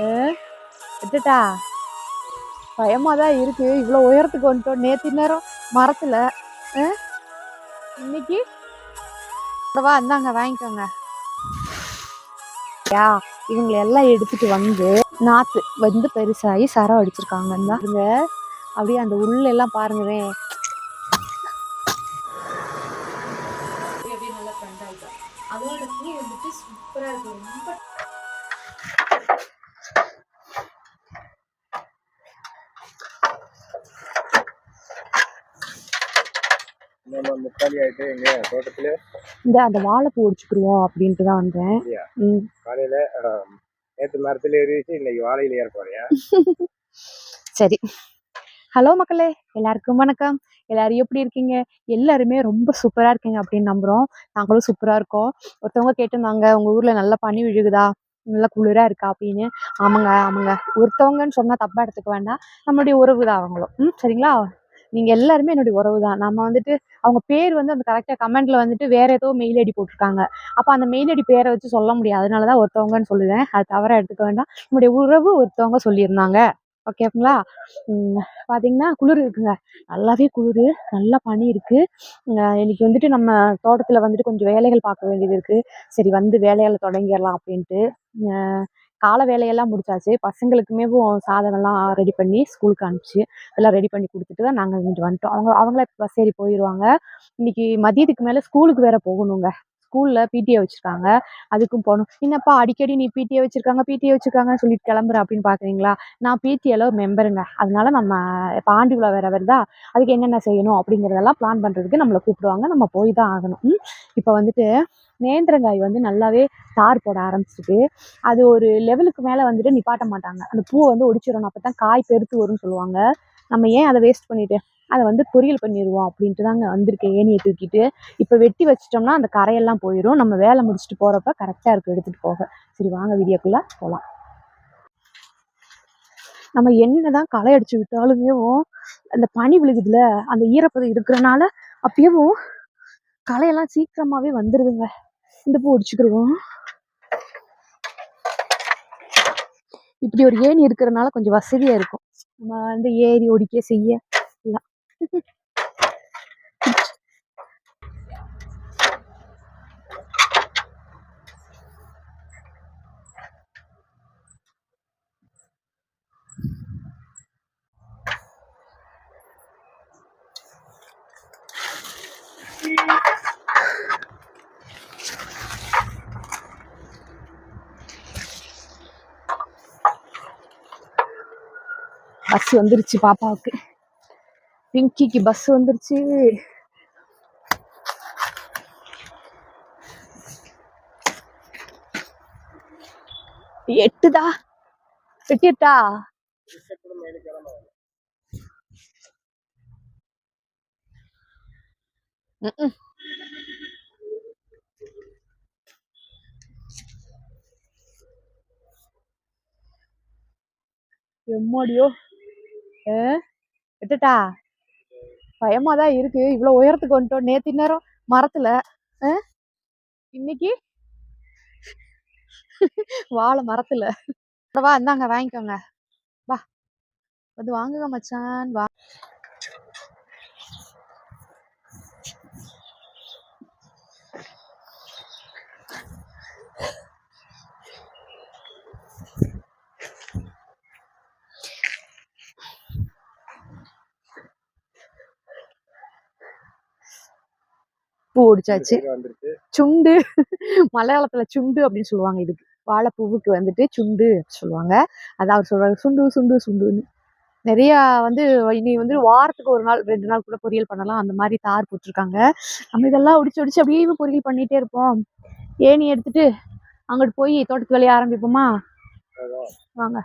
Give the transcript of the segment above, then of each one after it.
விட்டுட்டா பயமா தான் இருக்கு. இவ்வளோ உயரத்துக்கு வந்துட்டோம் நேற்று நேரம் மரத்தில் இன்னைக்கு? வா இந்தாங்க வாங்கிக்கோங்க. யா இவங்களை எல்லாம் எடுத்துட்டு வந்து நாற்று வந்து பெருசாகி சரம் அடிச்சிருக்காங்க இந்தாங்க அப்படியே அந்த உள்ள எல்லாம் தோட்டத்துல? இந்த அந்த வாழைப்பூ ஒடிச்சுக்கிடுவோம் அப்படின்ட்டு தான் வந்தேன். காலையில நேத்து மரத்துல ஏறிச்சு இன்னைக்கு வாழையில ஏற போறியா? சரி. ஹலோ மக்களே எல்லாருக்கும் வணக்கம். எல்லாரும் எப்படி இருக்கீங்க? எல்லாருமே ரொம்ப சூப்பரா இருக்கீங்க அப்படின்னு நம்புறோம். நாங்களும் சூப்பரா இருக்கோம். ஒருத்தவங்க கேட்டிருந்தாங்க உங்க ஊர்ல நல்ல பனி விழுகுதா? நல்ல குளிரா இருக்கா அப்படின்னு. ஆமாங்க ஆமாங்க. ஒருத்தவங்கன்னு சொன்னா தப்பா எடுத்துக்க வேண்டாம். நம்மளுடைய உறவு தான் அவங்களும். ம் சரிங்களா? நீங்கள் எல்லாருமே என்னுடைய உறவு தான். நம்ம வந்துட்டு அவங்க பேர் வந்து அந்த கரெக்டாக கமெண்ட்டில் வந்துட்டு வேறு ஏதோ மெயில் ஐடி போட்டிருக்காங்க. அப்போ அந்த மெயில் ஐடி பேரை வச்சு சொல்ல முடியாது. அதனாலதான் ஒருத்தவங்கன்னு சொல்லுவேன். அது தவறாக எடுத்துக்க வேண்டாம். நம்முடைய உறவு ஒருத்தவங்க சொல்லியிருந்தாங்க. ஓகேங்களா? பார்த்தீங்கன்னா குளிர் இருக்குங்க. நல்லாவே குளிர். நல்லா பனி இருக்குது இன்னைக்கு வந்துட்டு நம்ம தோட்டத்தில் வந்துட்டு கொஞ்சம் வேலைகள் பார்க்க வேண்டியது இருக்குது சரி வந்து வேலைகளை தொடங்கிடலாம் அப்படின்ட்டு. காலை வேலையெல்லாம் முடிச்சாச்சு. பசங்களுக்குமே சாதனம்லாம் ரெடி பண்ணி ஸ்கூலுக்கு அனுப்பிச்சு எல்லாம் ரெடி பண்ணி கொடுத்துட்டு தான் நாங்கள் இங்கிட்டு வந்துட்டோம். அவங்க அவங்களே பஸ் ஏறி போயிடுவாங்க இன்னைக்கு மதியத்துக்கு மேலே ஸ்கூலுக்கு வேற போகணுங்க. ஸ்கூலில் பிடிஏ வச்சுருக்காங்க. அதுக்கும் போகணும் என்னப்பா அடிக்கடி நீ பிடிஏ வச்சுருக்காங்க பிடிஏ வச்சுருக்காங்கன்னு சொல்லிட்டு கிளம்புற அப்படின்னு பார்க்குறீங்களா நான் பிடிஏல மெம்பருங்க அதனால நம்ம இப்போ ஆண்டு வேறு வேற வருதா? அதுக்கு என்னென்ன செய்யணும் அப்படிங்கிறதெல்லாம் பிளான் பண்ணுறதுக்கு நம்மளை கூப்பிடுவாங்க. நம்ம போய் தான் ஆகணும். இப்போ வந்துட்டு நேந்திரங்காய் வந்து நல்லாவே தார் போட ஆரம்பிச்சிட்டு அது ஒரு லெவலுக்கு மேலே வந்துட்டு நிப்பாட்ட மாட்டாங்க. அந்த பூவை வந்து ஒடிச்சிடணும். அப்போ தான் காய் பெருத்து வரும்னு சொல்லுவாங்க. நம்ம ஏன் அதை வேஸ்ட் பண்ணிட்டு அதை வந்து பொரியல் பண்ணிடுவோம் அப்படின்ட்டு தாங்க வந்திருக்கேன். ஏணியை தூக்கிட்டு. இப்போ வெட்டி வச்சிட்டோம்னா அந்த கரையெல்லாம் போயிடும் நம்ம வேலை முடிச்சுட்டு போகிறப்ப கரெக்டாக இருக்கும். எடுத்துகிட்டு போக. சரி வாங்க வீடியோக்குள்ளே போகலாம் நம்ம என்னதான் களை அடிச்சு விட்டாலுமே அந்த பனி விழுகுதுல அந்த ஈரப்பதம் இருக்கிறனால அப்பயும் களையெல்லாம் சீக்கிரமாவே வந்துடுதுங்க இந்த பூ அடிச்சுக்கிடுவோம் இப்படி ஒரு ஏணி இருக்கிறனால கொஞ்சம் வசதியா இருக்கும். நம்ம வந்து ஏறி ஒடிக்க செய்ய பஸ் வந்துருச்சு பாப்பாவுக்கு. பிங்கிக்கு பஸ் வந்துருச்சு. எட்டுதா? எட்டிட்டா எம்மாடியோ? எட்டுட்டா விட்டுட்டா பயமா தான் இருக்கு. இவ்வளோ உயரத்துக்கு வந்துட்டோம். நேத்து நேரம் மரத்துல இன்னைக்கு? வாழை மரத்துல. வா இந்தாங்க வாங்கிக்கோங்க. வா. வந்து வாங்குங்க மச்சான். வா. பூ ஒடிச்சாச்சு. சுண்டு. மலையாளத்துல சுண்டு அப்படின்னு சொல்லுவாங்க இதுக்கு. வாழைப்பூவுக்கு வந்துட்டு சுண்டு சொல்லுவாங்க. அதான் அவர் சொல்றாரு சுண்டு சுண்டு சுண்டுன்னு. நிறைய வந்து இனி வந்து வாரத்துக்கு ஒரு நாள் ரெண்டு நாள் கூட பொரியல் பண்ணலாம். அந்த மாதிரி தார் போட்டிருக்காங்க. நம்ம இதெல்லாம் ஒடிச்சு ஒடிச்சு அப்படியே பொரியல் பண்ணிட்டே இருப்போம். ஏணி எடுத்துட்டு அங்கிட்டு போய் தோட்டத்து வேலையை ஆரம்பிப்போமா. வாங்க.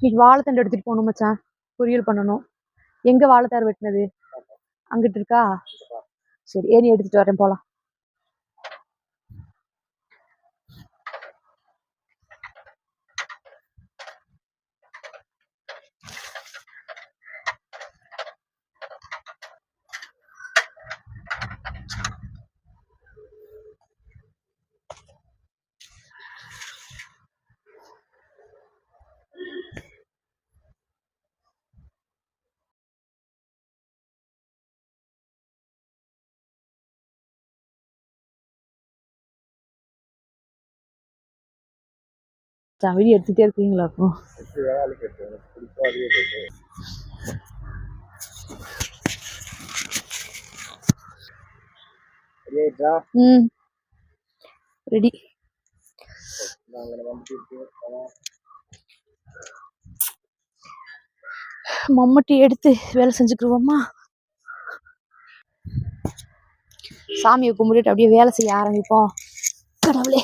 இன்னைக்கு வாழைத்தண்டு எடுத்துட்டு போகணும் மச்சான். பொரியல் பண்ணணும். எங்க வாழைத்தார் வெட்டினது? அங்கிட்டு இருக்கா? சரி ஏணி எடுத்துட்டு வரேன் போலாம். வீடியோ எடுத்துகிட்டே இருக்கீங்களா அப்போ? ம். ரெடி. மம்மட்டி எடுத்து வேலை செஞ்சுக்கிருவோமா? சாமியை கும்பிட்டுட்டு அப்படியே வேலை செய்ய ஆரம்பிப்போம். கடவுளே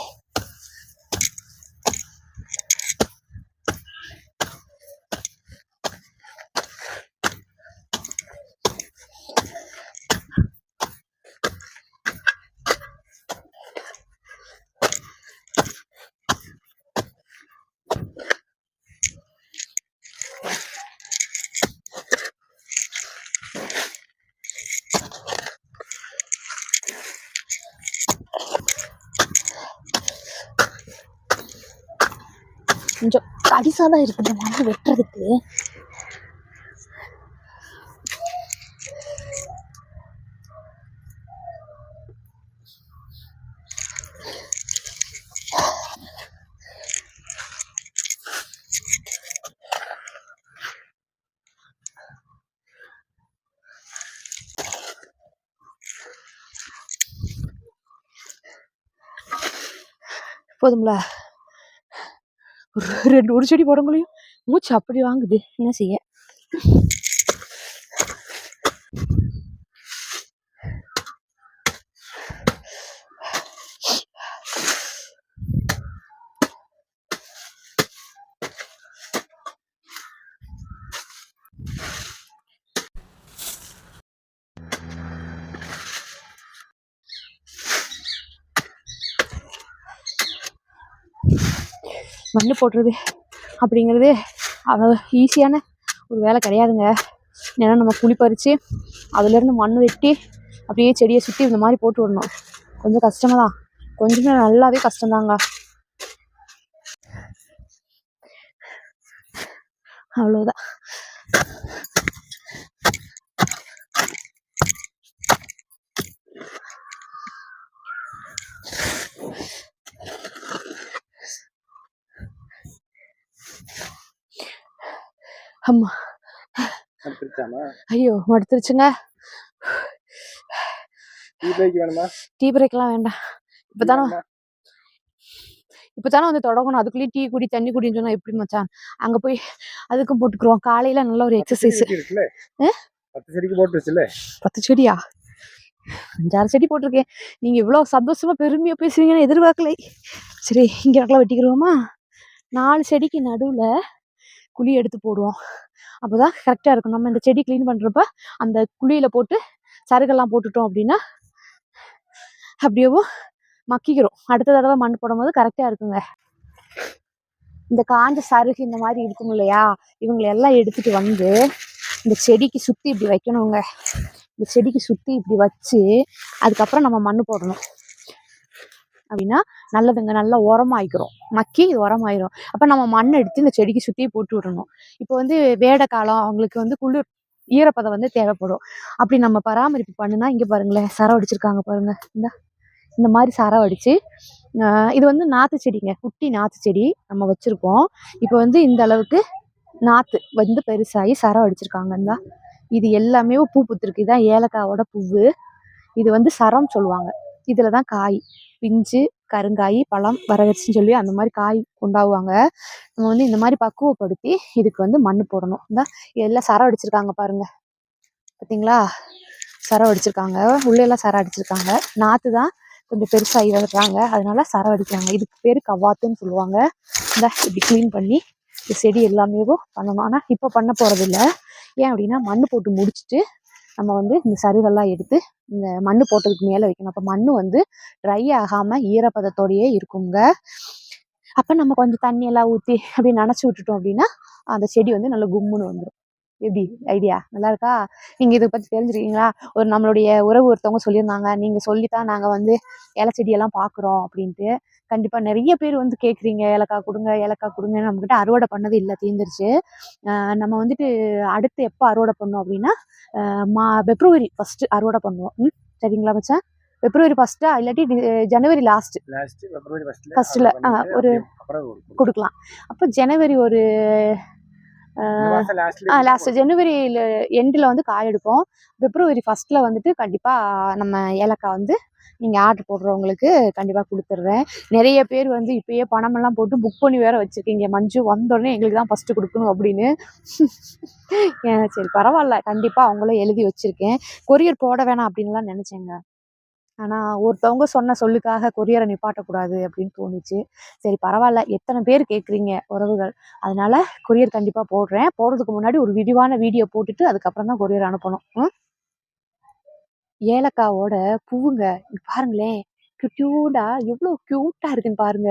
கொஞ்சம் கடிசாக தான் இருக்கு இந்த மண்ணு வெட்டுறதுக்கு. போதும்ல? ரெண்டு ஒரு செடி போட முடியும் மூச்சு அப்படி வாங்குது. என்ன செய்ய? மண்ணு போடுறது அப்படிங்கிறது அவ்வளோ ஈஸியான ஒரு வேலை கிடையாதுங்க. ஏன்னா நம்ம குழி பறித்து அதுலேருந்து மண் வெட்டி அப்படியே செடியை சுற்றி இந்த மாதிரி போட்டு விடணும். கொஞ்சம் கஷ்டமாக தான் கொஞ்சமே நல்லாவே கஷ்டம்தாங்க. அவ்வளோதான் அம்மா. ஐயோ மடுத்துருச்சுங்க டீ பிரேக் வேணுமா? டீ பிரேக்லாம் வேண்டாம். இப்போ தானே இப்போ தானே வந்து தொடங்கணும். அதுக்குள்ளேயும் டீ குடி தண்ணி குடின்னு சொன்னா எப்படி மச்சான்? அங்கே போய் அதுக்கும் போட்டுக்குருவோம். காலையில் நல்ல ஒரு எக்ஸசைஸ்? பத்து செடிக்கு போட்டுருச்சுல்ல? பத்து செடியா? அஞ்சாறு செடி போட்டிருக்கேன். நீங்கள் இவ்வளோ சந்தோஷமா பெருமையாக பேசுவீங்கன்னு எதிர்பார்க்கலை. சரி இங்கே வெட்டிக்கிருவோமா? நாலு செடிக்கு நடுவில் குழி எடுத்து போடுவோம். அப்போ தான் கரெக்டாக இருக்கும். நம்ம இந்த செடி க்ளீன் பண்ணுறப்ப அந்த குழியில் போட்டு சருகெல்லாம் போட்டுட்டோம் அப்படின்னா அப்படியேவும் மக்கிக்கிறோம். அடுத்த தடவை மண் போடும்போது கரெக்டாக இருக்குங்க. இந்த காஞ்ச சருகு இந்த மாதிரி இருக்கும் இல்லையா? இவங்களை எல்லாம் எடுத்துட்டு வந்து இந்த செடிக்கு சுற்றி இப்படி வைக்கணுங்க. இந்த செடிக்கு சுற்றி இப்படி வச்சு அதுக்கப்புறம் நம்ம மண் போடணும். அப்படின்னா நல்லதுங்க நல்லா உரமாயிக்கிறோம். மக்கி இது உரமாயிரும். அப்போ நம்ம மண் எடுத்து இந்த செடிக்கு சுற்றி போட்டு விடணும். இப்போ வந்து வேட காலம் அவங்களுக்கு வந்து குளிர் ஈரப்பதம் வந்து தேவைப்படும். அப்படி நம்ம பராமரிப்பு பண்ணுனா இங்கே பாருங்களேன் சரம் அடிச்சிருக்காங்க பாருங்க. இந்த இந்த மாதிரி சரம் அடிச்சு இது வந்து நாற்று செடிங்க. குட்டி நாற்று செடி நம்ம வச்சுருக்கோம். இப்போ வந்து இந்த அளவுக்கு நாற்று வந்து பெருசாகி சரம் அடிச்சிருக்காங்க இந்த இது எல்லாமே பூ பூத்துருக்கு. இதான் ஏலக்காவோட பூவு. இது வந்து சரம் சொல்லுவாங்க. இதில் தான் காய். பிஞ்சு கருங்காய் பழம் வரகரிசின்னு சொல்லி அந்த மாதிரி காய் உண்டாகுவாங்க நம்ம வந்து இந்த மாதிரி பக்குவப்படுத்தி இதுக்கு வந்து மண் போடணும். இந்த எல்லாம் சரம் அடிச்சிருக்காங்க பாருங்க. பார்த்தீங்களா சரம் அடிச்சிருக்காங்க. உள்ளெல்லாம் சரம் அடிச்சிருக்காங்க. நாற்று தான் கொஞ்சம் பெருசாகி வர்றாங்க அதனால சரம் அடிக்கிறாங்க. இதுக்கு பேர் கவாத்துன்னு சொல்லுவாங்க. இந்த இப்படி க்ளீன் பண்ணி இந்த செடி எல்லாமே பண்ணணும். ஆனால் இப்போ பண்ண போகிறதில்ல ஏன் அப்படின்னா மண் போட்டு முடிச்சுட்டு நம்ம வந்து இந்த சருகெல்லாம் எடுத்து இந்த மண் போட்டதுக்கு மேலே வைக்கணும். அப்போ மண் வந்து ட்ரை ஆகாமல் ஈரப்பதத்தோடையே இருக்குங்க. அப்போ நம்ம கொஞ்சம் தண்ணியெல்லாம் ஊற்றி அப்படியே நனைச்சி விட்டுட்டோம் அப்படின்னா அந்த செடி வந்து நல்லா கும்முன்னு வந்துடும் எப்படி? ஐடியா நல்லா இருக்கா நீங்கள் இதை பற்றி தெரிஞ்சிருக்கீங்களா ஒரு நம்மளுடைய உறவு ஒருத்தவங்க சொல்லியிருந்தாங்க. நீங்கள் சொல்லித்தான் நாங்கள் வந்து இலை செடியெல்லாம் பார்க்குறோம் அப்படின்ட்டு. கண்டிப்பாக நிறைய பேர் வந்து கேட்குறீங்க ஏலக்காய் கொடுங்க ஏலக்காய் கொடுங்க நம்மக்கிட்ட அறுவடை பண்ணது இல்லை தீர்ந்துருச்சு நம்ம வந்துட்டு அடுத்து எப்போ அறுவடை பண்ணோம் அப்படின்னா மா பிப்ரவரி ஃபஸ்ட்டு அறுவடை பண்ணுவோம். ம் சரிங்களா மச்சான்? பிப்ரவரி ஃபர்ஸ்டா இல்லாட்டி ஜனவரி லாஸ்ட் லாஸ்ட் பிப்ரவரி ஃபர்ஸ்ட்ல First ல, ஆ, ஒரு- கொடுக்கலாம். அப்போ ஜனவரி ஒரு லாஸ்ட் ஜனவரி எண்டில் வந்து காய் எடுப்போம். பிப்ரவரி ஃபர்ஸ்ட்ல வந்துட்டு கண்டிப்பாக நம்ம ஏலக்காய் வந்து நீங்கள் ஆர்டர் போடுறவங்களுக்கு கண்டிப்பாக கொடுத்துட்றேன். நிறைய பேர் வந்து இப்பயே பணமெல்லாம் போட்டு புக் பண்ணி வேற வச்சுருக்கீங்க. மஞ்சு வந்தோடனே எங்களுக்கு தான் ஃபஸ்ட்டு கொடுக்கணும் அப்படின்னு. சரி பரவாயில்ல. கண்டிப்பாக அவங்களும் எழுதி வச்சுருக்கேன். கொரியர் போட வேணாம் அப்படின்லாம் நினச்சேங்க. ஆனால் ஒருத்தவங்க சொன்ன சொல்லுக்காக கொரியரை நிப்பாட்டக்கூடாது அப்படின்னு தோணுச்சு. சரி பரவாயில்ல. எத்தனை பேர் கேட்குறீங்க உறவுகள்? அதனால் கொரியர் கண்டிப்பாக போடுறேன். போடுறதுக்கு முன்னாடி ஒரு விரிவான வீடியோ போட்டுட்டு அதுக்கப்புறம் தான் கொரியர் அனுப்பணும். ம்? ஏலக்காவோட பூவுங்க. பாருங்களேன் க்யூட்டா எவ்வளோ க்யூட்டாக இருக்குன்னு பாருங்க.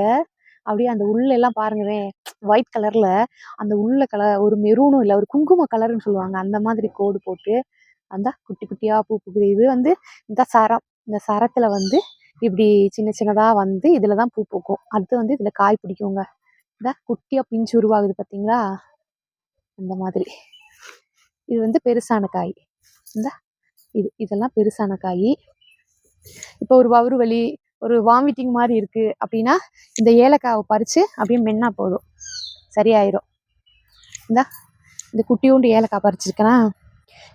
அப்படியே அந்த உள்ள எல்லாம் பாருங்களேன் ஒயிட் கலர்ல அந்த உள்ள கலர் ஒரு மெரூனும் இல்லை ஒரு குங்கும கலர்னு சொல்லுவாங்க. அந்த மாதிரி கோடு போட்டு அந்த குட்டி குட்டியாக பூ பூக்குது. இது வந்து இந்த சரம். இந்த சரத்துல வந்து இப்படி சின்ன சின்னதாக வந்து இதில் தான் பூ பூக்கும். அடுத்து வந்து இதில் காய் பிடிக்குங்க. இந்த குட்டியாக பிஞ்சு உருவாகுது பார்த்தீங்களா அந்த மாதிரி. இது வந்து பெருசான காய். இந்த இது இதெல்லாம் பெருசான காய். இப்போ ஒரு வவுறு வலி ஒரு வாமிட்டிங் மாதிரி இருக்குது அப்படின்னா இந்த ஏலக்காவை பறித்து அப்படியே மென்னா போதும். சரியாயிரும். இந்த இந்த குட்டியூண்டு ஏலக்காய் பறிச்சிருக்கேன்னா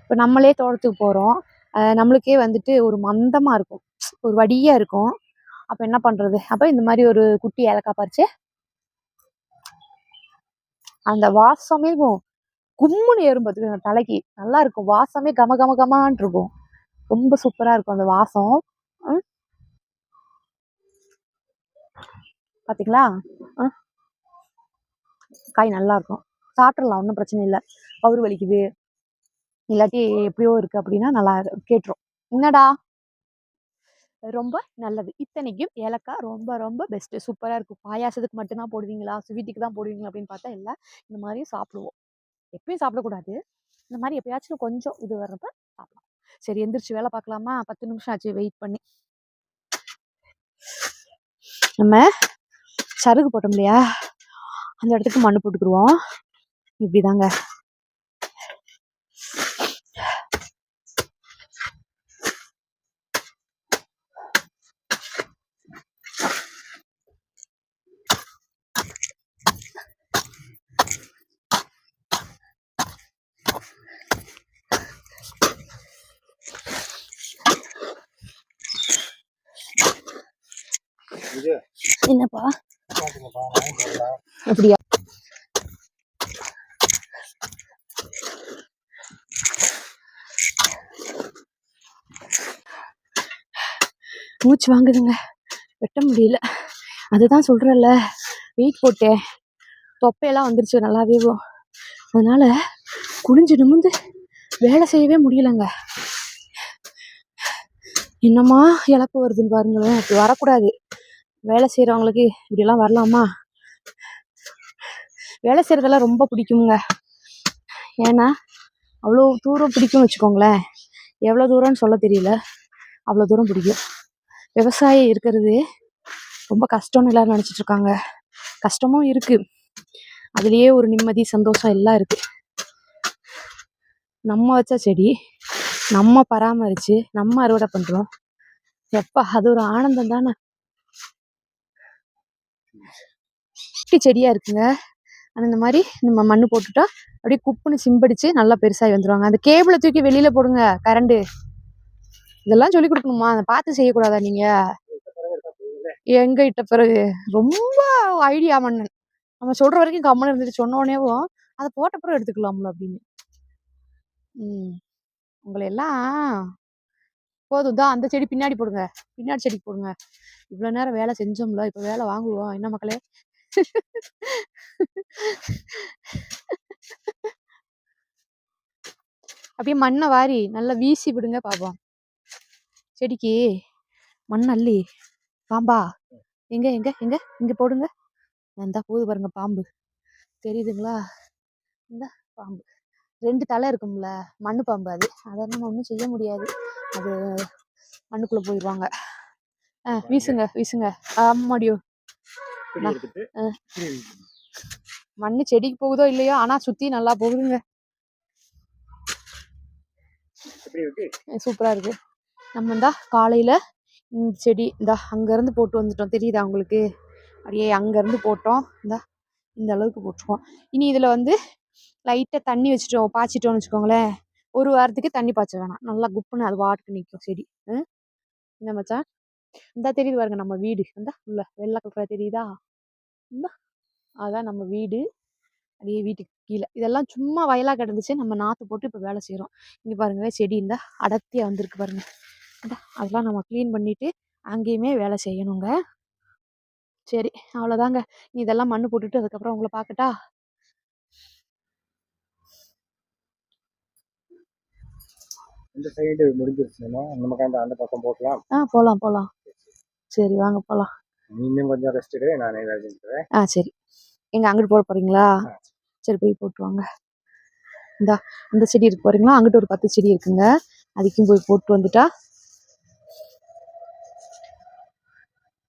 இப்போ நம்மளே தோட்டத்துக்கு போகிறோம் நம்மளுக்கே வந்துட்டு ஒரு மந்தமாக இருக்கும். ஒரு வடியாக இருக்கும். அப்போ என்ன பண்ணுறது அப்போ இந்த மாதிரி ஒரு குட்டி ஏலக்காய் பறிச்சு அந்த வாசமே கும்முன்னு ஏறும் பார்த்துக்கோங்க தலைக்கு. நல்லா இருக்கும். வாசமே கம கம கமான் இருக்கும். ரொம்ப சூப்பராக இருக்கும் அந்த வாசம். ம். காய் நல்லா இருக்கும். சாப்பிட்றலாம் ஒன்றும் பிரச்சனை இல்லை. பவுர் வலிக்குது. இல்லாட்டி எப்படியோ இருக்கு அப்படின்னா நல்லா கேட்டுரும். என்னடா? ரொம்ப நல்லது. இத்தனைக்கும் ஏலக்காய் ரொம்ப ரொம்ப பெஸ்ட்டு சூப்பராக இருக்கும். பாயாசத்துக்கு மட்டும்தான் போடுவீங்களா? ஸ்வீட்டுக்கு தான் போடுவீங்களா? அப்படின்னு பார்த்தா இல்லை. இந்த மாதிரியும் சாப்பிடுவோம். எப்பயும் சாப்பிடக்கூடாது. இந்த மாதிரி எப்பயாச்சும் கொஞ்சம் இது வர்றப்ப சாப்பிடலாம். சரி எந்திரிச்சு வேலை பார்க்கலாமா? பத்து நிமிஷம் ஆச்சு. வெயிட் பண்ணி. நம்ம சருகு போட்டோம் இல்லையா? அந்த இடத்துக்கு மண்ணு போட்டுக்குருவோம் இப்படிதாங்க. என்னப்பா. அப்படியா? மூச்சு வாங்குதுங்க. வெட்ட முடியல. அதுதான் சொல்றேன்ல. வெயிட் போட்டேன். தொப்பையெல்லாம் வந்துருச்சு. நல்லாவே அதனால குனிஞ்சு நிமிந்து வேலை செய்யவே முடியலங்க. என்னம்மா இழப்பு வருதுன்னு பாருங்களேன். அப்படி வரக்கூடாது. வேலை செய்கிறவங்களுக்கு இப்படிலாம் வரலாமா? வேலை செய்கிறதெல்லாம் ரொம்ப பிடிக்குங்க ஏன்னா அவ்வளோ தூரம் பிடிக்கும்னு வச்சுக்கோங்களேன். எவ்வளோ தூரம்னு சொல்ல தெரியல. அவ்வளோ தூரம் பிடிக்கும். விவசாயம் இருக்கிறது ரொம்ப கஷ்டம்னு எல்லோரும் நினச்சிட்ருக்காங்க கஷ்டமும் இருக்கு. அதுலேயே ஒரு நிம்மதி சந்தோஷம் எல்லாம் இருக்கு. நம்ம வச்ச செடி நம்ம பராமரித்து நம்ம அறுவடை பண்ணுறோம் எப்பா அது ஒரு ஆனந்தம் தானே. குட்டி செடியாக இருக்குங்க. ஆனால் இந்த மாதிரி நம்ம மண்ணு போட்டுட்டா அப்படியே குப்புன்னு சிம்படிச்சு நல்லா பெருசாகி வந்துடுவாங்க அந்த கேபிளை தூக்கி வெளியில் போடுங்க கரண்டு. இதெல்லாம் சொல்லி கொடுக்கணுமா? அதை பார்த்து செய்யக்கூடாதா நீங்கள் எங்க இட்ட பிறகு. ரொம்ப ஐடியா மன்னன். நம்ம சொல்ற வரைக்கும் கம்மன் இருந்துட்டு சொன்ன உடனேவும் அதை போட்ட பிறகு எடுத்துக்கலாம்ல அப்படின்னு. ம். உங்களை எல்லாம் போதும் தான் அந்த செடி பின்னாடி போடுங்க. பின்னாடி செடிக்கு போடுங்க. இவ்வளோ நேரம் வேலை செஞ்சோம்ல இப்போ வேலை வாங்குவோம். என்ன மக்களே? அப்படியே மண்ணை வாரி நல்லா வீசி விடுங்க பாப்போம். செடிக்கு மண் அள்ளி. பாம்பா எங்க எங்க எங்க? இங்க போடுங்க. இந்தா போது பாருங்க பாம்பு. தெரியுதுங்களா? இந்த பாம்பு. ரெண்டு தலை இருக்கும்ல மண்ணு பாம்பு அது. அதை நம்ம ஒன்றும் செய்ய முடியாது. அது மண்ணுக்குள்ள போயிடுவாங்க ஆ வீசுங்க வீசுங்க. ஆமாடியோ. மண்ணு செடிக்கு போகுதோ இல்லையோ ஆனா சுத்தி நல்லா போகுதுங்க. இப்படி விட்டு சூப்பரா இருக்கு. நம்ம இந்தா காலையில இந்த செடி இந்தா அங்கேருந்து போட்டு வந்துட்டோம். தெரியுதா உங்களுக்கு? அப்படியே அங்கேருந்து போட்டோம். இந்தா இந்த அளவுக்கு போட்டிருக்கோம். இனி இதில் வந்து லைட்டாக தண்ணி வச்சுட்டோம் பாய்ச்சிட்டோம்னு வச்சுக்கோங்களேன். ஒரு வாரத்துக்கு தண்ணி பாய்ச்ச வேணாம். நல்லா குப்புன்னு அது வாட்டுக்கு நிற்கும் செடி. என்ன மச்சான்? இந்தா தெரியுது பாருங்க நம்ம வீடு. இந்தா உள்ள வெள்ளை கலர் தெரியுதா? இந்தா அதான் நம்ம வீடு. அப்படியே வீட்டுக்கு கீழே. இதெல்லாம் சும்மா வயலாக கிடந்துச்சு. நம்ம நாற்று போட்டு இப்போ வேலை செய்கிறோம் இங்கே பாருங்க செடி இந்த அடர்த்தியாக வந்திருக்கு பாருங்க. அதெல்லாம் நம்ம க்ளீன் பண்ணிட்டு அங்கேயுமே வேலை செய்யணுங்க. சரி அவ்வளோதாங்க நீ இதெல்லாம் மண்ணு போட்டுட்டு அதுக்கப்புறம் உங்களை பார்க்கட்டா? இந்த சைடு முடிஞ்சிருச்சுன்னா நம்ம அந்த அந்த பக்கம் போகலாம். ஆ போகலாம் போகலாம் சரி வாங்க போகலாம் இன்னும் கொஞ்சம் ரெஸ்ட் எடு நானே வேலை செஞ்சுக்கிறேன் ஆ சரி. எங்க அங்கிட்டு போட போறீங்களா? சரி. போய் போட்டு வாங்க. இந்தா அந்த செடி இருக்கு போறீங்களா அங்கிட்டு ஒரு பத்து செடி இருக்குங்க. அதுக்கும் போய் போட்டு வந்துட்டா.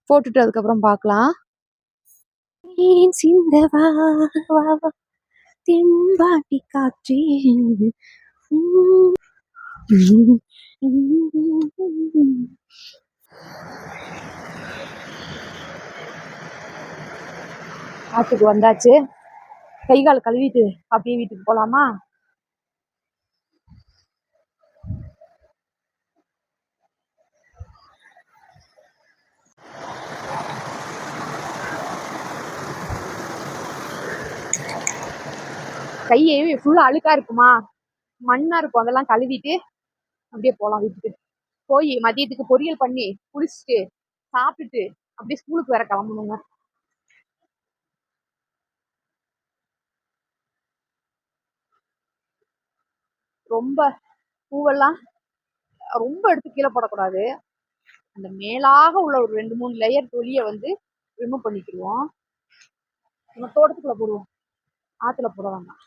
போட்டுட்டு அதுக்கப்புறம் பார்க்கலாம். ஏன் சிந்தவா வா, வா, தென்பாண்டி காற்றே ஆற்றுக்கு வந்தாச்சு. கை கால் கழுவிட்டு அப்படியே வீட்டுக்கு போகலாமா கையே ஃபுல்லா அழுக்கா இருக்குமா? மண்ணா இருக்கும். அதெல்லாம் கழுவிட்டு அப்படியே போலாம் வீட்டுக்கு. போய் மதியத்துக்கு பொரியல் பண்ணி குளிச்சுட்டு சாப்பிட்டுட்டு அப்படியே ஸ்கூலுக்கு வேற கிளம்பணுங்க. ரொம்ப பூவெல்லாம் ரொம்ப எடுத்து கீழே போடக்கூடாது. அந்த மேலாக உள்ள ஒரு ரெண்டு மூணு லேயர் தொலியை வந்து ரிமூவ் பண்ணிக்கிடுவோம். நம்ம தோட்டத்துக்குள்ள போடுவோம். ஆற்றுல போட வேண்டாம்.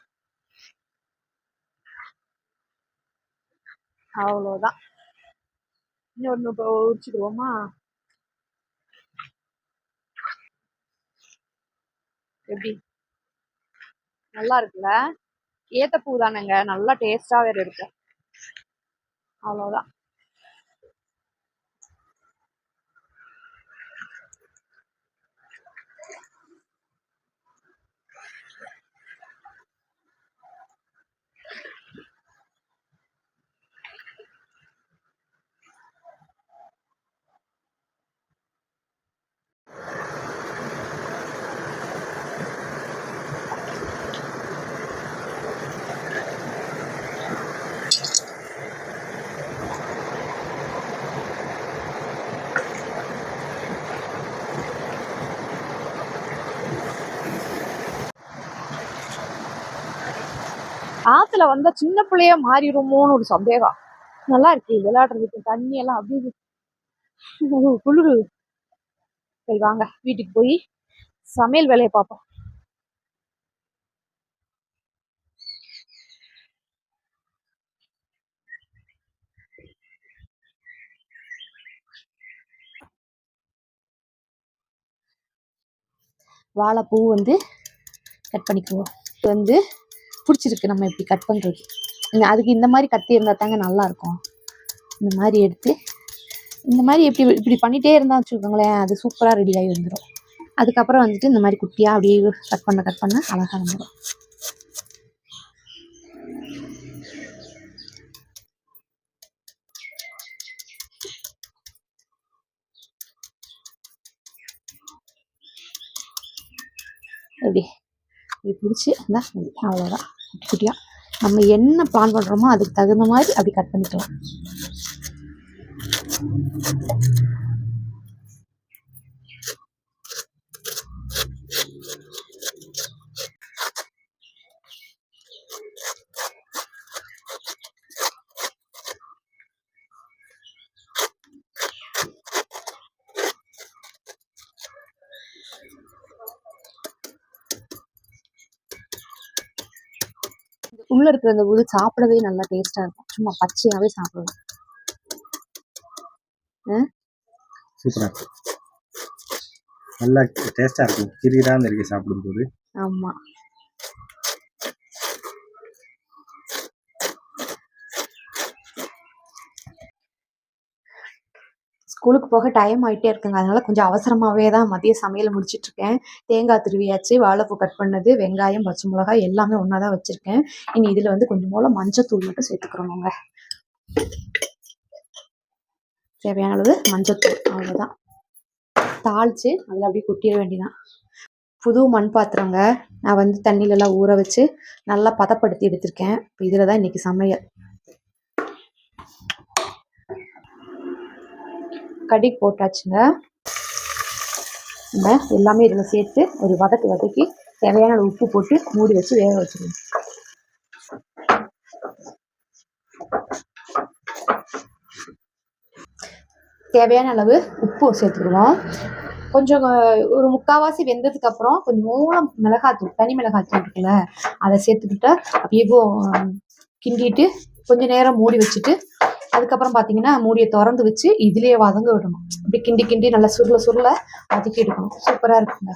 அவ்வளோதான் இன்னொன்று இப்போ உரிச்சுக்குவோமா எப்படி? நல்லா இருக்குல்ல? ஏத்த பூ தானேங்க. நல்லா டேஸ்டாக வேறு இருக்கும் அவ்வளோதான் ஆத்துல வந்தா சின்ன பிள்ளையா மாறிடுமோன்னு ஒரு சந்தேகம். நல்லா இருக்கு விளையாடுறதுக்கு தண்ணி எல்லாம் அப்படியே குளிரு. சரி வாங்க வீட்டுக்கு போய் சமையல் வேலையை பார்ப்போம். வாழைப்பூ வந்து கட் பண்ணிக்குவோம். இது வந்து பிடிச்சிருக்கு நம்ம இப்படி கட் பண்ணுறது அதுக்கு இந்த மாதிரி கத்தி இருந்தால் தாங்க நல்லா இருக்கும் இந்த மாதிரி எடுத்து இந்த மாதிரி எப்படி இப்படி பண்ணிகிட்டே இருந்தால் வச்சுக்கோங்களேன் அது சூப்பராக ரெடி ஆகி வந்துடும் அதுக்கப்புறம் வந்துட்டு இந்த மாதிரி குட்டியாக அப்படியே கட் பண்ண கட் பண்ண அழகாக வந்துடும் இப்படி இப்படி பிடிச்சி இருந்தால் அவ்வளோதான் குட்டியாக நம்ம என்ன பிளான் பண்ணுறோமோ அதுக்கு தகுந்த மாதிரி அப்படி கட் பண்ணிக்கலாம். இருக்கிற அந்த உது சாப்பிடவே நல்லா டேஸ்டா இருக்கும். சும்மா சூப்பராக இருக்கு. நல்லா டேஸ்டாக இருக்கும். கிரிகிரான்னு இருக்கு சாப்பிடும்போது. ஆமா. ஸ்கூலுக்கு போக டைம் ஆகிட்டே இருக்குங்க. அதனால கொஞ்சம் அவசரமாகவே தான் மதிய சமையல் முடிச்சிட்ருக்கேன். தேங்காய் திருவியாச்சு வாழைப்பூ கட் பண்ணது வெங்காயம் பச்சை மிளகாய் எல்லாமே ஒன்றா தான் வச்சுருக்கேன். இனி இதில் வந்து கொஞ்சம் போல் மஞ்சத்தூள் மட்டும் சேர்த்துக்கிறோங்க தேவையான அளவு மஞ்சத்தூள் அவ்வளோதான் தாளித்து அதில் அப்படியே கொட்டிட வேண்டியதான் புது மண் பாத்திரங்க நான் வந்து தண்ணியிலலாம் ஊற வச்சு நல்லா பதப்படுத்தி எடுத்திருக்கேன். இப்போ இதில் தான் இன்றைக்கி சமையல். கடி போட்டாச்சுங்க. நம்ம எல்லாமே இதில் சேர்த்து ஒரு வதக்கு வதக்கி தேவையான உப்பு போட்டு மூடி வச்சு வேக வச்சிருவோம். தேவையான அளவு உப்பு சேர்த்துக்கிடுவோம். கொஞ்சம் ஒரு முக்கால்வாசி வெந்ததுக்கு அப்புறம் கொஞ்சம் மூலம் மிளகாத்தூள் தனி மிளகாத்தூள் இருக்குல்ல அதை சேர்த்துக்கிட்டா அப்படியே கிண்டிட்டு கொஞ்ச நேரம் மூடி வச்சுட்டு அதுக்கப்புறம் பார்த்தீங்கன்னா மூடியை திறந்து வச்சு இதுலேயே வதங்க விடணும். அப்படி கிண்டி கிண்டி நல்லா சுருள சுருள வதக்கி எடுக்கணும். சூப்பராக இருக்குங்க.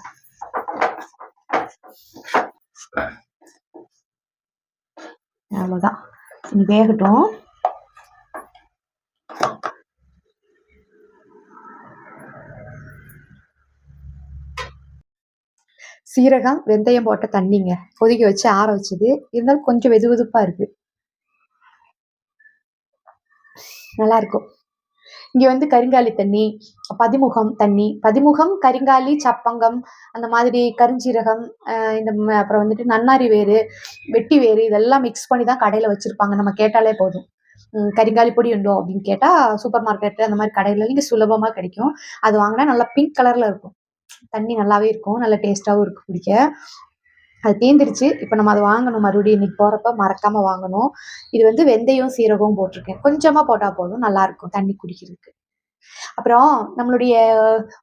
அவ்வளோதான் இனி வேகட்டும். சீரகம் வெந்தயம் போட்ட தண்ணிங்க கொதிக்க வச்சு ஆற வச்சது. இருந்தாலும் கொஞ்சம் வெது வெதுப்பாக இருக்கு. நல்லா இருக்கும் இங்க வந்து கருங்காலி தண்ணி பதிமுகம் தண்ணி பதிமுகம் கருங்காலி சப்பங்கம் அந்த மாதிரி கருஞ்சீரகம் இந்த அப்புறம் வந்துட்டு நன்னாரி வேறு வெட்டி வேறு இதெல்லாம் மிக்ஸ் பண்ணி தான் கடையில் வச்சிருப்பாங்க. நம்ம கேட்டாலே போதும். கரிங்காலி பொடி உண்டோ அப்படின்னு கேட்டால் சூப்பர் மார்க்கெட்டு அந்த மாதிரி கடையில இங்கே சுலபமாக கிடைக்கும். அது வாங்கினா நல்லா பிங்க் கலரில் இருக்கும். தண்ணி நல்லாவே இருக்கும். நல்ல டேஸ்ட்டாகவும் இருக்கும் குடிக்க. அது தீந்துருச்சு. இப்போ நம்ம அதை வாங்கணும். மறுபடியும் இன்னைக்கு போகிறப்ப மறக்காமல் வாங்கணும். இது வந்து வெந்தயம் சீரகம் போட்டிருக்கேன். கொஞ்சமாக போட்டால் போதும். நல்லாயிருக்கும் தண்ணி குடிக்கிறதுக்கு. அப்புறம் நம்மளுடைய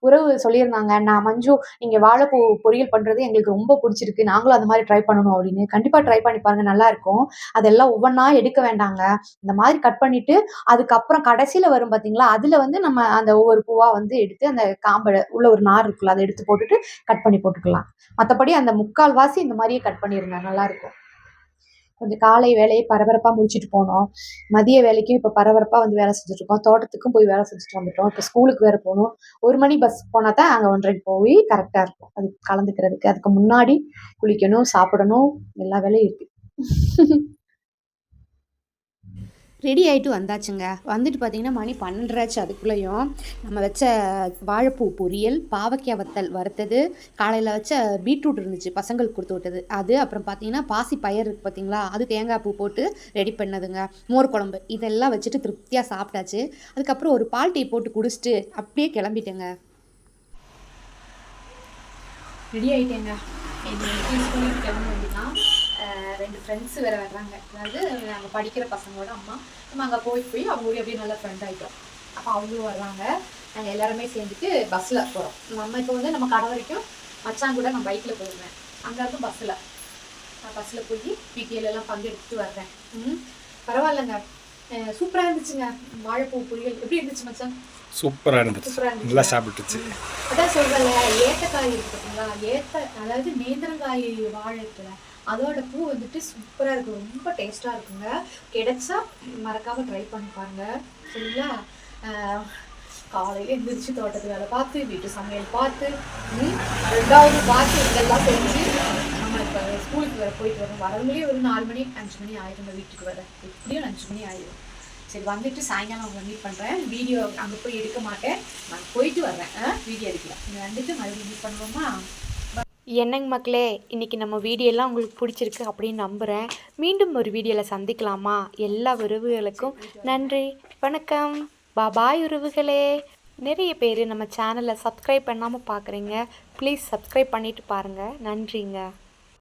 உறவு சொல்லியிருந்தாங்க நான் மஞ்சு நீங்கள் வாழைப்பூ பொரியல் பண்ணுறது எங்களுக்கு ரொம்ப பிடிச்சிருக்கு. நாங்களும் அந்த மாதிரி ட்ரை பண்ணணும் அப்படின்னு. கண்டிப்பாக ட்ரை பண்ணி பாருங்க நல்லா இருக்கும். அதெல்லாம் ஒவ்வொன்றா எடுக்க வேண்டாங்க. இந்த மாதிரி கட் பண்ணிட்டு அதுக்கப்புறம் கடைசியில் வரும் பார்த்தீங்களா அதில் வந்து நம்ம அந்த ஒவ்வொரு பூவாக வந்து எடுத்து அந்த காம்பை உள்ள ஒரு நார் இருக்குல்ல அதை எடுத்து போட்டுட்டு கட் பண்ணி போட்டுக்கலாம். மற்றபடி அந்த முக்கால் வாசி இந்த மாதிரியே கட் பண்ணிருங்க நல்லா இருக்கும். கொஞ்சம் காலை வேலையை பரபரப்பாக முடிச்சுட்டு போனோம். மதிய வேலைக்கும் இப்போ பரபரப்பாக வந்து வேலை செஞ்சுட்டு இருக்கோம் தோட்டத்துக்கும் போய் வேலை செஞ்சுட்டு வந்துட்டோம். இப்போ ஸ்கூலுக்கு வேறு போகணும். ஒரு மணி பஸ் போனால் தான் அங்கே ஒன்றரைக்கு போய் கரெக்டாக இருக்கும். அது கலந்துக்கிறதுக்கு. அதுக்கு முன்னாடி குளிக்கணும் சாப்பிடணும். எல்லா வேலையும் இருக்கு. ரெடி ஆகிட்டு வந்தாச்சுங்க. வந்துட்டு பார்த்தீங்கன்னா மணி பன்னெண்டராச்சு அதுக்குள்ளேயும் நம்ம வச்ச வாழைப்பூ பொரியல் பாவக்காய் வத்தல் வறுத்தது காலையில் வச்ச பீட்ரூட் இருந்துச்சு பசங்களுக்கு கொடுத்து விட்டது. அது அப்புறம் பார்த்தீங்கன்னா பாசி பயிர் இருக்குது பார்த்தீங்களா அது தேங்காய் பூ போட்டு ரெடி பண்ணதுங்க. மோர் குழம்பு இதெல்லாம் வச்சுட்டு திருப்தியாக சாப்பிட்டாச்சு. அதுக்கப்புறம் ஒரு பால் டீ போட்டு குடிச்சிட்டு அப்படியே கிளம்பிட்டேங்க. ரெடி ஆகிட்டேங்க இது கிளம்ப வேண்டியதான் ரெண்டு ஃப்ரெண்ட்ஸ் வேறு வர்றாங்க. அதாவது நாங்கள் படிக்கிற பசங்களோட அம்மா நம்ம அங்கே போய் போய் அவங்க கூட அப்படியே நல்லா ஃப்ரெண்ட் ஆகிட்டோம் அப்போ அவங்களும் வர்றாங்க. நாங்கள் எல்லாருமே சேர்ந்துட்டு பஸ்ஸில் போகிறோம் நம்ம இப்போ வந்து நம்ம கடை வரைக்கும் மச்சான் கூட நான் பைக்கில் போயிருந்தேன். அங்கேருந்து பஸ்ஸில் நான் பஸ்ஸில் போய் பிடிஎல் எல்லாம் பங்கெடுத்துட்டு வர்றேன். ம்? பரவாயில்லைங்க. சூப்பராக இருந்துச்சுங்க. வாழைப்பூ பொரியல் எப்படி இருந்துச்சு மச்சான்? சூப்பராக இருந்துச்சு. நல்லா சாப்பிட்டுச்சு. அதான் சொல்றேன்ல ஏத்தக்காய் இருக்கு பார்த்தீங்களா ஏத்த அதாவது நேந்திரங்காய் வாழை இருக்குல்ல அதோட பூ வந்துட்டு சூப்பராக இருக்கும் ரொம்ப டேஸ்ட்டாக இருக்குங்க. கிடைச்சா மறக்காம ட்ரை பண்ணி பாருங்க. சரிங்களா ஆஹ் காலையில எந்திரிச்சு தோட்டத்து வேலை பார்த்து வீட்டு சமையல் பார்த்து ரெண்டாவது பார்த்து இதெல்லாம் செஞ்சு நம்ம இப்போ ஸ்கூலுக்கு வேற போயிட்டு வரோம். வரவங்களே ஒரு நாலு மணி அஞ்சு மணி ஆயிடுங்க வீட்டுக்கு வர. எப்படியும் அஞ்சு மணி ஆயிடும் சரி வந்துட்டு சாயங்காலம் உங்களை மீட் பண்ணுறேன் வீடியோ அங்கே போய் எடுக்க மாட்டேன். நான் போயிட்டு வர்றேன். வீடியோ எடுக்கலாம் இங்க வந்துட்டு மறுபடியும் மீட் பண்ணுவோமா? என்னங்க மக்களே இன்னைக்கு நம்ம வீடியோலாம் உங்களுக்கு பிடிச்சிருக்கு அப்படின்னு நம்புகிறேன் மீண்டும் ஒரு வீடியோவில் சந்திக்கலாமா? எல்லா உறவுகளுக்கும் நன்றி வணக்கம். பாபாய் உறவுகளே. நிறைய பேர் நம்ம சேனலை சப்ஸ்கிரைப் பண்ணாமல் பார்க்குறீங்க ப்ளீஸ் சப்ஸ்கிரைப் பண்ணிவிட்டு பாருங்கள் நன்றிங்க.